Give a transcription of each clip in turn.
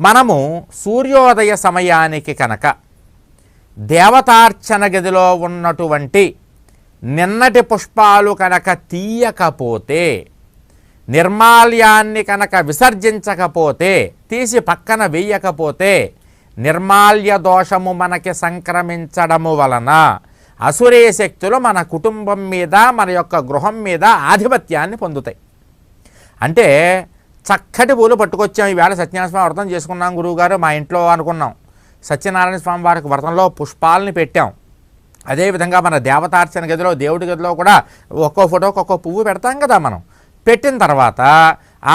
మనము సూర్యోదయ సమయానికి కనుక దేవతార్చన గదిలో ఉన్నటువంటి నిన్నటి పుష్పాలు కనుక తీయకపోతే నిర్మాల్యాన్ని కనుక విసర్జించకపోతే తీసి పక్కన వేయకపోతే నిర్మాల్య దోషము మనకి సంక్రమించడము వలన అసురే శక్తులు మన కుటుంబం మీద మన యొక్క గృహం మీద ఆధిపత్యాన్ని పొందుతాయి. అంటే చక్కటి పూలు పట్టుకొచ్చాం. ఈవేళ సత్యనారాయణ స్వామి వ్రతం చేసుకున్నాం గురువుగారు మా ఇంట్లో అనుకున్నాం. సత్యనారాయణ స్వామి వారికి వ్రతంలో పుష్పాలని పెట్టాం. అదేవిధంగా మన దేవతార్చన గదిలో దేవుడి గదిలో కూడా ఒక్కో ఫోటోకి ఒక్కో పువ్వు పెడతాం కదా మనం. పెట్టిన తర్వాత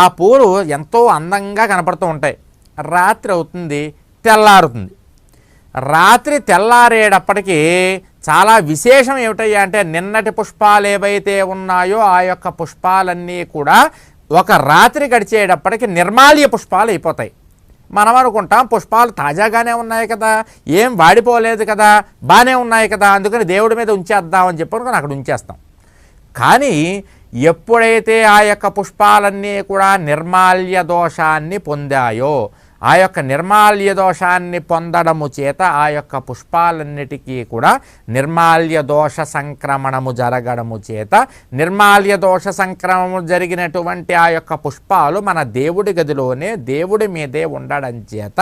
ఆ పూలు ఎంతో అందంగా కనపడుతూ ఉంటాయి. రాత్రి అవుతుంది తెల్లారుతుంది. రాత్రి తెల్లారేటప్పటికీ చాలా విశేషం ఏమిటయ్యా అంటే నిన్నటి పుష్పాలు ఏవైతే ఉన్నాయో ఆ యొక్క పుష్పాలన్నీ కూడా ఒక రాత్రి గడిచేటప్పటికి నిర్మాల్య పుష్పాలు అయిపోతాయి. మనం అనుకుంటాం పుష్పాలు తాజాగానే ఉన్నాయి కదా ఏం వాడిపోలేదు కదా బాగానే ఉన్నాయి కదా అందుకని దేవుడి మీద ఉంచేద్దామని చెప్పి అక్కడ ఉంచేస్తాం. కానీ ఎప్పుడైతే ఆ యొక్క పుష్పాలన్నీ కూడా నిర్మాల్య దోషాన్ని పొందాయో ఆ యొక్క నిర్మాల్య దోషాన్ని పొందడము చేత ఆ యొక్క పుష్పాలన్నిటికీ కూడా నిర్మాల్య దోష సంక్రమణము జరగడము చేత నిర్మాల్య దోష సంక్రమము జరిగినటువంటి ఆ యొక్క పుష్పాలు మన దేవుడి గదిలోనే దేవుడి మీదే ఉండడం చేత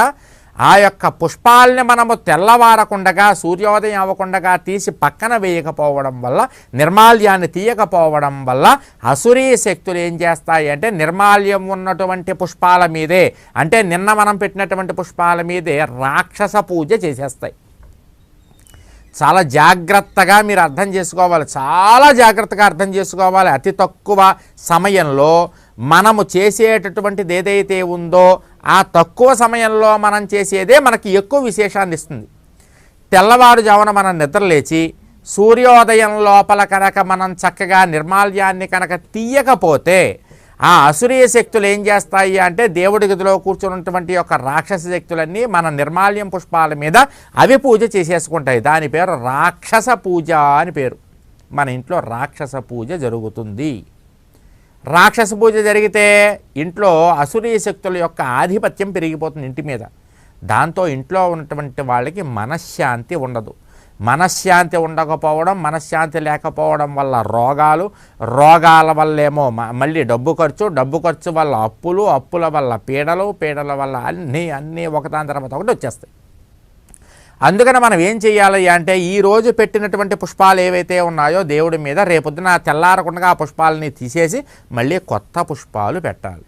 ఆ యొక్క పుష్పాలని మనము తెల్లవారకుండగా సూర్యోదయం అవ్వకుండగా తీసి పక్కన వేయకపోవడం వల్ల నిర్మాల్యాన్ని తీయకపోవడం వల్ల అసురీ శక్తులు ఏం చేస్తాయి అంటే నిర్మాల్యం ఉన్నటువంటి పుష్పాల మీదే అంటే నిన్న మనం పెట్టినటువంటి పుష్పాల మీదే రాక్షస పూజ చేసేస్తాయి. చాలా జాగ్రత్తగా మీరు అర్థం చేసుకోవాలి. చాలా జాగ్రత్తగా అర్థం చేసుకోవాలి. అతి తక్కువ సమయంలో మనము చేసేటటువంటిది ఏదైతే ఉందో ఆ తక్కువ సమయంలో మనం చేసేదే మనకి ఎక్కువ విశేషాన్ని ఇస్తుంది. తెల్లవారుజామున మనం నిద్రలేచి సూర్యోదయం లోపల కనుక మనం చక్కగా నిర్మాల్యాన్ని కనుక తీయకపోతే ఆ అసురీయ శక్తులు ఏం చేస్తాయి అంటే దేవుడి గదిలో కూర్చున్నటువంటి యొక్క రాక్షస శక్తులన్నీ మన నిర్మాల్యం పుష్పాల మీద అవి పూజ చేసేసుకుంటాయి. దాని పేరు రాక్షస పూజ అని పేరు. మన ఇంట్లో రాక్షస పూజ జరుగుతుంది. రాక్షస పూజ జరిగితే ఇంట్లో అసురీయ శక్తుల యొక్క ఆధిపత్యం పెరిగిపోతుంది ఇంటి మీద. దాంతో ఇంట్లో ఉన్నటువంటి వాళ్ళకి మనశ్శాంతి ఉండదు. మనశ్శాంతి ఉండకపోవడం మనశ్శాంతి లేకపోవడం వల్ల రోగాలు రోగాల వల్లేమో మళ్ళీ డబ్బు ఖర్చు డబ్బు ఖర్చు వల్ల అప్పులు అప్పుల వల్ల పీడలు పీడల వల్ల అన్నీ అన్నీ ఒకదాని తర్వాత ఒకటి వచ్చేస్తాయి. అందుకని మనం ఏం చేయాలి అంటే ఈ రోజు పెట్టినటువంటి పుష్పాలు ఏవైతే ఉన్నాయో దేవుడి మీద రేపొద్దున తెల్లారకుండా ఆ పుష్పాలని తీసేసి మళ్ళీ కొత్త పుష్పాలు పెట్టాలి.